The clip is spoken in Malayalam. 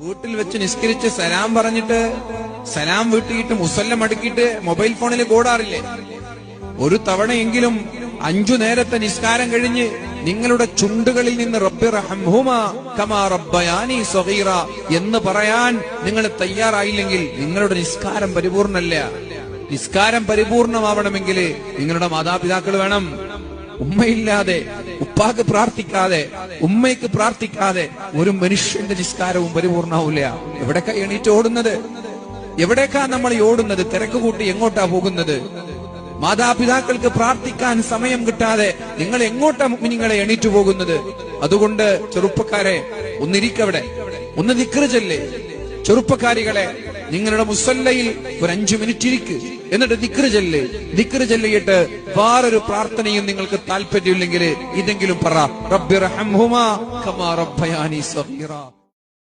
വീട്ടിൽ വെച്ച് നിസ്കരിച്ച് സലാം പറഞ്ഞിട്ട് സലാം വീട്ടിയിട്ട് മുസല്ല അടുക്കിയിട്ട് മൊബൈൽ ഫോണിൽ കൂടാറില്ലേ? ഒരു തവണയെങ്കിലും അഞ്ചു നേരത്തെ നിസ്കാരം കഴിഞ്ഞ് നിങ്ങളുടെ ചുണ്ടുകളിൽ നിന്ന് റബ്ബയാനി സഗീറ എന്ന് പറയാൻ നിങ്ങൾ തയ്യാറായില്ലെങ്കിൽ നിങ്ങളുടെ നിസ്കാരം പരിപൂർണല്ല നിസ്കാരം പരിപൂർണമാവണമെങ്കിൽ നിങ്ങളുടെ മാതാപിതാക്കൾ വേണം. ഉമ്മയില്ലാതെ ഉപ്പാക്ക് പ്രാർത്ഥിക്കാതെ ഉമ്മയ്ക്ക് പ്രാർത്ഥിക്കാതെ ഒരു മനുഷ്യന്റെ നിസ്കാരവും പരിപൂർണാവില്ല എവിടേക്കാ എണീറ്റ് ഓടുന്നത്? എവിടേക്കാ നമ്മൾ ഓടുന്നത്? തിരക്ക് കൂട്ടി എങ്ങോട്ടാ പോകുന്നത്? മാതാപിതാക്കൾക്ക് പ്രാർത്ഥിക്കാൻ സമയം കിട്ടാതെ നിങ്ങൾ എങ്ങോട്ടാ നിങ്ങളെ എണീറ്റു പോകുന്നത്? അതുകൊണ്ട് ചെറുപ്പക്കാരെ ഒന്നിരിക്കവിടെ ഒന്ന് ചെല്ലേ. ചെറുപ്പക്കാരികളെ നിങ്ങളുടെ മുസല്ലയിൽ ഒരു അഞ്ചു മിനിറ്റ് ഇരിക്ക്. എന്നിട്ട് ദിക്കറ് ചെല്ല്. ദിക്കറ് ചെല്ലിയിട്ട് വേറൊരു പ്രാർത്ഥനയും നിങ്ങൾക്ക് താല്പര്യമില്ലെങ്കിൽ ഇതെങ്കിലും പറ. റബ്ബി റഹംഹുമാ കമാ റബ്ബയാനി സഗീറ.